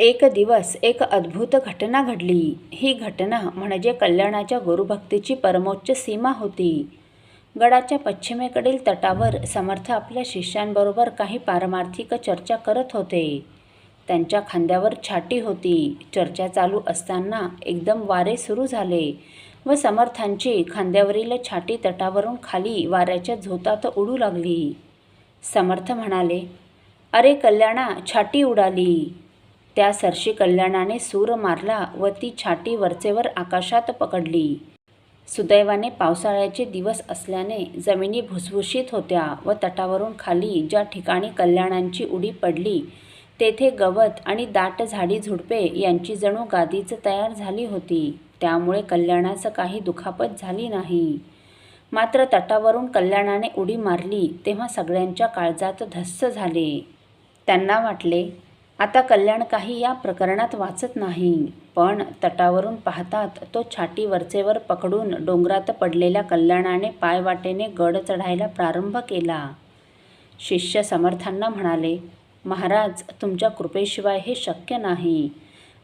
एक दिवस एक अद्भुत घटना घडली. ही घटना म्हणजे कल्याणाच्या गुरुभक्तीची परमोच्च सीमा होती. गडाच्या पश्चिमेकडील तटावर समर्थ आपल्या शिष्यांबरोबर काही पारमार्थिक चर्चा करत होते. त्यांच्या खांद्यावर छाटी होती. चर्चा चालू असताना एकदम वारे सुरू झाले व समर्थांची खांद्यावरील छाटी तटावरून खाली वाऱ्याच्या झोतात उडू लागली. समर्थ म्हणाले अरे कल्याणा छाटी उडाली. त्या सरशी कल्याणाने सूर मारला व ती छाटी वरचेवर आकाशात पकडली. सुदैवाने पावसाळ्याचे दिवस असल्याने जमिनी भुसभुशीत होत्या व तटावरून खाली ज्या ठिकाणी कल्याणांची उडी पडली तेथे गवत आणि दाट झाडी झुडपे यांची जणू गादीच तयार झाली होती. त्यामुळे कल्याणाचं काही दुखापत झाली नाही. मात्र तटावरून कल्याणाने उडी मारली तेव्हा सगळ्यांच्या काळजात धस्स झाले. त्यांना वाटले आता कल्याण काही या प्रकरणात वाचत नाही पण तटावरून पाहतात तो छाटी वरचेवर पकडून डोंगरात पडलेल्या कल्याणाने पायवाटेने गड चढायला प्रारंभ केला. शिष्य समर्थांना म्हणाले महाराज तुमच्या कृपेशिवाय हे शक्य नाही.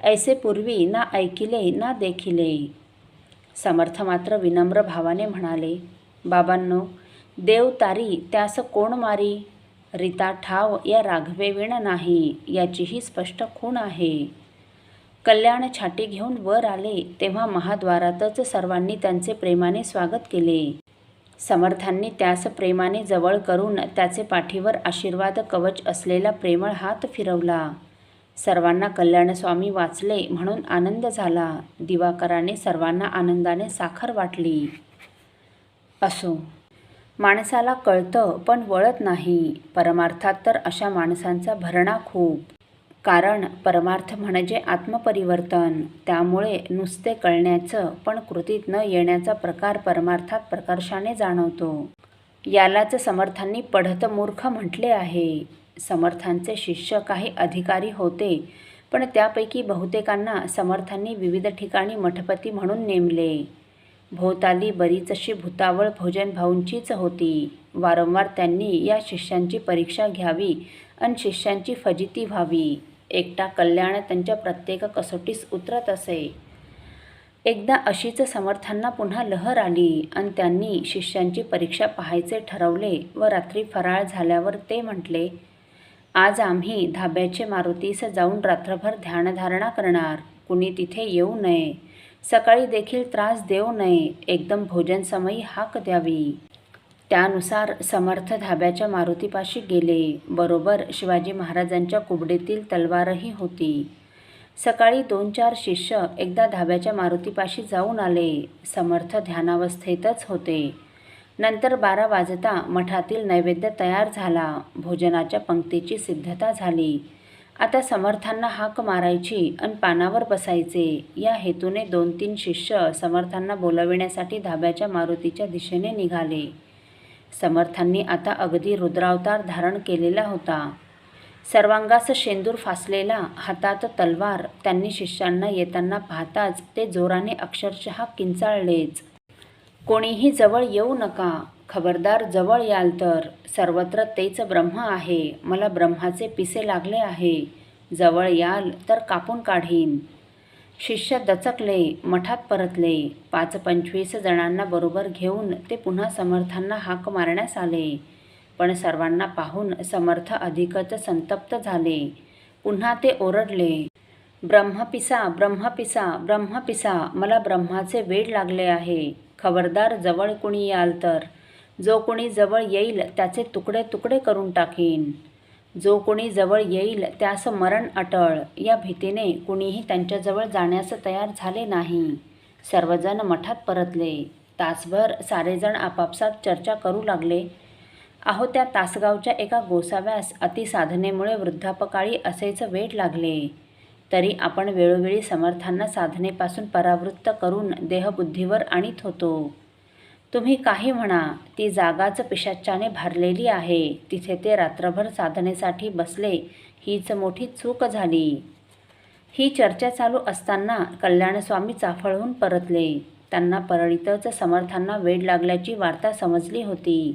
ऐसे पूर्वी ना ऐकिले ना देखिले. समर्थ मात्र विनम्र भावाने म्हणाले बाबांनो देव तारी त्यास कोण मारी? रीता ठाव या राघवेवीण नाही याचीही स्पष्ट खूण आहे. कल्याण छाटी घेऊन वर आले तेव्हा महाद्वारातच सर्वांनी त्यांचे प्रेमाने स्वागत केले. समर्थांनी त्यास प्रेमाने जवळ करून त्याचे पाठीवर आशीर्वाद कवच असलेला प्रेमळ हात फिरवला. सर्वांना कल्याणस्वामी वाचले म्हणून आनंद झाला. दिवाकराने सर्वांना आनंदाने साखर वाटली. असो. माणसाला कळतं पण वळत नाही. परमार्थात तर अशा माणसांचा भरणा खूप. कारण परमार्थ म्हणजे आत्मपरिवर्तन. त्यामुळे नुसते कळण्याचं पण कृतीत न येण्याचा प्रकार परमार्थात प्रकर्षाने जाणवतो. यालाच समर्थांनी पढत मूर्ख म्हटले आहे. समर्थांचे शिष्य काही अधिकारी होते पण त्यापैकी बहुतेकांना समर्थांनी विविध ठिकाणी मठपती म्हणून नेमले. भोवताली बरीचशी भूतावळ भोजन भाऊंचीच होती. वारंवार त्यांनी या शिष्यांची परीक्षा घ्यावी आणि शिष्यांची फजिती व्हावी. एकटा कल्याण त्यांच्या प्रत्येक कसोटीस उतरत असे. एकदा अशीच समर्थांना पुन्हा लहर आली आणि त्यांनी शिष्यांची परीक्षा पाहायचे ठरवले व रात्री फराळ झाल्यावर ते म्हटले आज आम्ही धाब्याचे मारुतीस जाऊन रात्रभर ध्यानधारणा करणार. कुणी तिथे येऊ नये. सकाळी देखील त्रास देऊ नये. एकदम भोजनसमयी हाक द्यावी. त्यानुसार समर्थ धाब्याच्या मारुतीपाशी गेले. बरोबर शिवाजी महाराजांच्या कुबडीतील तलवारही होती. सकाळी दोन चार शिष्य एकदा धाब्याच्या मारुतीपाशी जाऊन आले. समर्थ ध्यानावस्थेतच होते. नंतर बारा वाजता मठातील नैवेद्य तयार झाला. भोजनाच्या पंक्तीची सिद्धता झाली. आता समर्थांना हाक मारायची आणि पानावर बसायचे या हेतूने दोन तीन शिष्य समर्थांना बोलविण्यासाठी धाब्याच्या मारुतीच्या दिशेने निघाले. समर्थांनी आता अगदी रुद्रावतार धारण केलेला होता. सर्वांगास शेंदूर फासलेला हातात तलवार त्यांनी शिष्यांना येताना पाहताच ते जोराने अक्षरशः किंचाळलेच. कोणीही जवळ येऊ नका खबरदार जवळ याल तर सर्वत्र तेच ब्रह्म आहे. मला ब्रह्माचे पिसे लागले आहे. जवळ याल तर कापून काढीन. शिष्य दचकले मठात परतले. पाच पंचवीस जणांना बरोबर घेऊन ते पुन्हा समर्थांना हाक मारण्यास आले. पण सर्वांना पाहून समर्थ अधिकच संतप्त झाले. पुन्हा ते ओरडले ब्रह्मपिसा ब्रह्मपिसा ब्रह्मपिसा मला ब्रह्माचे वेड लागले आहे. खबरदार जवळ कुणी याल तर जो कोणी जवळ येईल त्याचे तुकडे तुकडे करून टाकीन. जो कोणी जवळ येईल त्यास मरण अटळ. या भीतीने कुणीही त्यांच्याजवळ जाण्यास तयार झाले नाही. सर्वजण मठात परतले. तासभर सारेजण आपापसात चर्चा करू लागले. आहो त्या तासगावच्या एका गोसाव्यास अतिसाधनेमुळे वृद्धापकाळी असेच वेट लागले. तरी आपण वेळोवेळी समर्थांना साधनेपासून परावृत्त करून देहबुद्धीवर आणीत होतो. तुम्ही काही म्हणा ती जागाच पिशाच्याने भरलेली आहे. तिथे ते रात्रभर साधनेसाठी बसले. हीच मोठी चूक झाली. ही चर्चा चालू असताना कल्याणस्वामी चाफळहून परतले. त्यांना परळीतच समर्थांना वेड लागल्याची वार्ता समजली होती.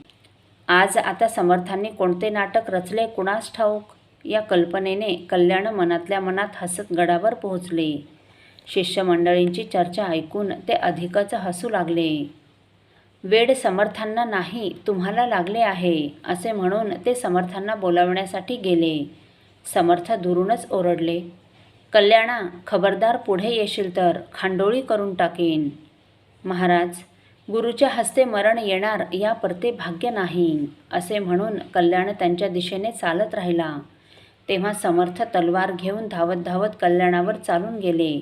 आज आता समर्थांनी कोणते नाटक रचले कुणास ठाऊक? या कल्पनेने कल्याण मनातल्या मनात हसत गडावर पोहोचले. शिष्यमंडळींची चर्चा ऐकून ते अधिकच हसू लागले. वेड समर्थांना नाही तुम्हाला लागले आहे असे म्हणून ते समर्थांना बोलावण्यासाठी गेले. समर्थ दुरूनच ओरडले कल्याणा खबरदार पुढे येशील तर खांडोळी करून टाकेन. महाराज गुरुच्या हस्ते मरण येणार या परते भाग्य नाही असे म्हणून कल्याण त्यांच्या दिशेने चालत राहिला. तेव्हा समर्थ तलवार घेऊन धावत धावत कल्याणावर चालून गेले.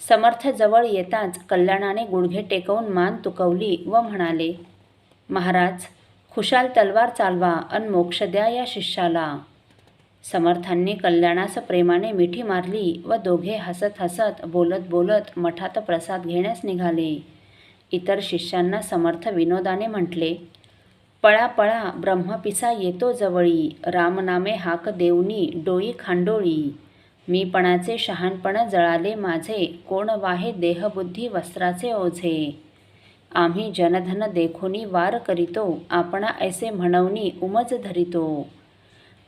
समर्थ जवळ येताच कल्याणाने गुडघे टेकवून मान तुकवली व म्हणाले महाराज खुशाल तलवार चालवा अन मोक्ष द्या या शिष्याला. समर्थांनी कल्याणास प्रेमाने मिठी मारली व दोघे हसत हसत बोलत बोलत मठात प्रसाद घेण्यास निघाले. इतर शिष्यांना समर्थ विनोदाने म्हटले पळा पळा ब्रह्मपिसा येतो जवळी रामनामे हाक देऊनी डोई खांडोळी. मीपणाचे शहाणपण जळाले माझे कोण वाहे देहबुद्धी वस्त्राचे ओझे. आम्ही जनधन देखोनी वार करीतो आपणा ऐसे म्हणवनी उमज धरितो.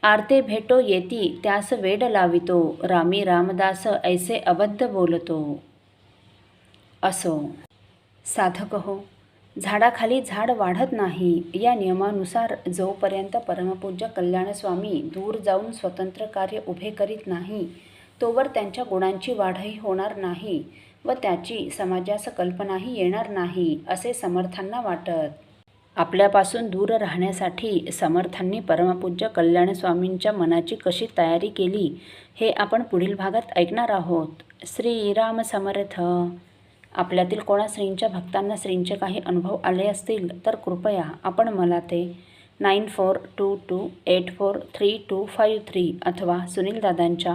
आरते भेटो येती त्यास वेड लावितो रामी रामदास ऐसे अबद्ध बोलतो. असो. साधक हो झाडाखाली झाड वाढत नाही या नियमानुसार जोपर्यंत परमपूज्य कल्याणस्वामी दूर जाऊन स्वतंत्र कार्य उभे करीत नाही तोवर त्यांच्या गुणांची वाढही होणार नाही व त्याची समाजास कल्पनाही येणार नाही असे समर्थांना वाटत. आपल्यापासून दूर राहण्यासाठी समर्थांनी परमपूज्य कल्याणस्वामींच्या मनाची कशी तयारी केली हे आपण पुढील भागात ऐकणार आहोत. श्रीराम समर्थ. आपल्यातील कोणा श्रींच्या भक्तांना श्रींचे काही अनुभव आले असतील तर कृपया आपण मला ते nine four two two eight four three two five three अथवा सुनील दादांच्या